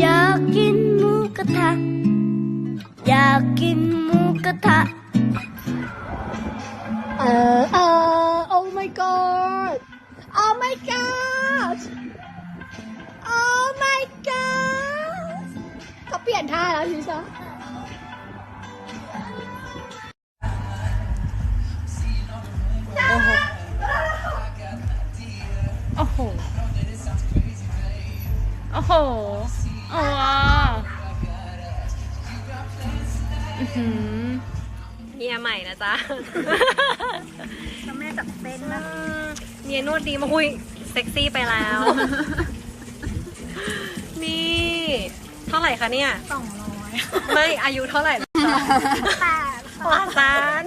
อยากกินหมูกระทะ อยากกินหมูกระทะ เออเออ oh my god oh my god oh my god เขาเปลี่ยนท่าแล้วทีซะ โอ้โหโอ้ว้าอื้อหือเมียใหม่นะจ๊ะแม่จับเต้นนะเมียนวดดีมาคุยเซ็กซี่ไปแล้ว นี่ เท่าไหร่คะเนี่ยสองร้อยไม่อายุเท่าไหร่แปดหกล้าน